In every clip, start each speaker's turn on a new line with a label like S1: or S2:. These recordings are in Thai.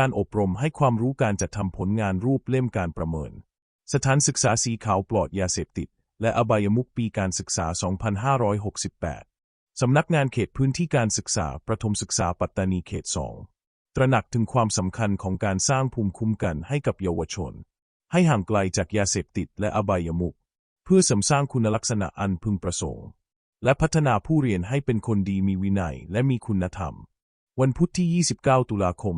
S1: การอบรมให้ความรู้การจัดทำผลงานรูปเล่มการประเมิน สถานศึกษาสีขาวปลอดยาเสพติด และอบายมุขปีการศึกษา 2568 สำนักงานเขตพื้นที่การศึกษา ประถมศึกษาปัตตานีเขต 2 ตระหนักถึงความสำคัญของการสร้างภูมิคุ้มกันให้กับเยาวชน ให้ห่างไกลจากยาเสพติดและอบายมุขเพื่อเสริมสร้างคุณลักษณะอันพึงประสงค์ และพัฒนาผู้เรียนให้เป็นคนดีมีวินัยและมีคุณธรรม วันพุธที่ 29 ตุลาคม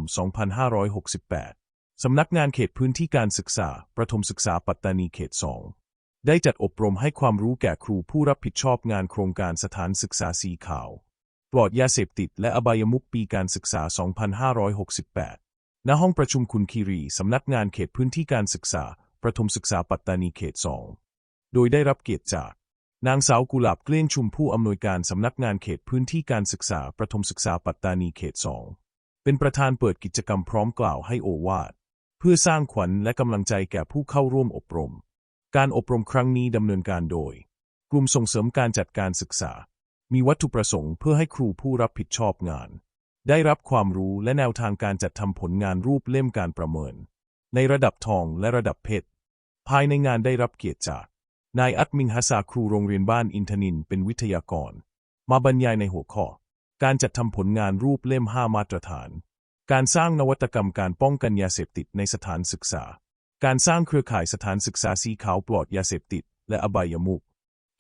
S1: 2568 สำนักงานเขตพื้นที่การศึกษา ประถมศึกษาปัตตานีเขต 2 ได้จัดอบรมให้ความรู้แก่ครูผู้รับผิดชอบงานโครงการสถานศึกษาสีขาว ปลอดยาเสพติดและอบายมุขปีการศึกษา 2568 ณ ห้องประชุมคุณคีรี สำนักงานเขตพื้นที่การศึกษา ประถมศึกษาปัตตานีเขต 2 โดยได้รับเกียรติจาก นางสาวกุหลาบเกลี้ยงชุมผู้อำนวยการสำนักงานเขตพื้นที่การศึกษาประถมศึกษาปัตตานีเขต2เป็นประธานเปิดกิจกรรมพร้อมกล่าวให้โอวาทเพื่อสร้างขวัญและกำลังใจแก่ผู้เข้าร่วมอบรม การอบรมครั้งนี้ดำเนินการโดย กลุ่มส่งเสริมการจัดการศึกษา มีวัตถุประสงค์เพื่อให้ครูผู้รับผิดชอบงาน ได้รับความรู้และแนวทางการจัดทำผลงานรูปเล่มการประเมิน ในระดับทองและระดับเพชรภายในงานได้รับเกียรติจาก นายอัตมิงฮัสซาครูโรงเรียนบ้านอินทนินเป็นวิทยากร มาบรรยายในหัวข้อ การจัดทำผลงานรูปเล่ม 5 มาตรฐาน การสร้างนวัตกรรมการป้องกันยาเสพติดในสถานศึกษา การสร้างเครือข่ายสถานศึกษาสีขาวปลอดยาเสพติด และอบายมุข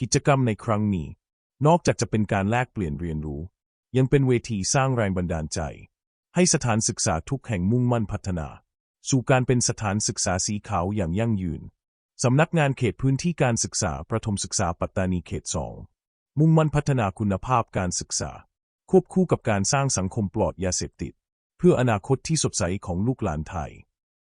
S1: กิจกรรมในครั้งนี้ นอกจากจะเป็นการแลกเปลี่ยนเรียนรู้ ยังเป็นเวทีสร้างแรงบันดาลใจ ให้สถานศึกษาทุกแห่งมุ่งมั่นพัฒนา สู่การเป็นสถานศึกษาสีขาวอย่างยั่งยืน สำนักงานเขตพื้นที่การศึกษาประถมศึกษาปัตตานีเขต2มุ่งมั่นพัฒนาคุณภาพการศึกษา ควบคู่กับการสร้างสังคมปลอดยาเสพติด เพื่ออนาคตที่สดใสของลูกหลานไทย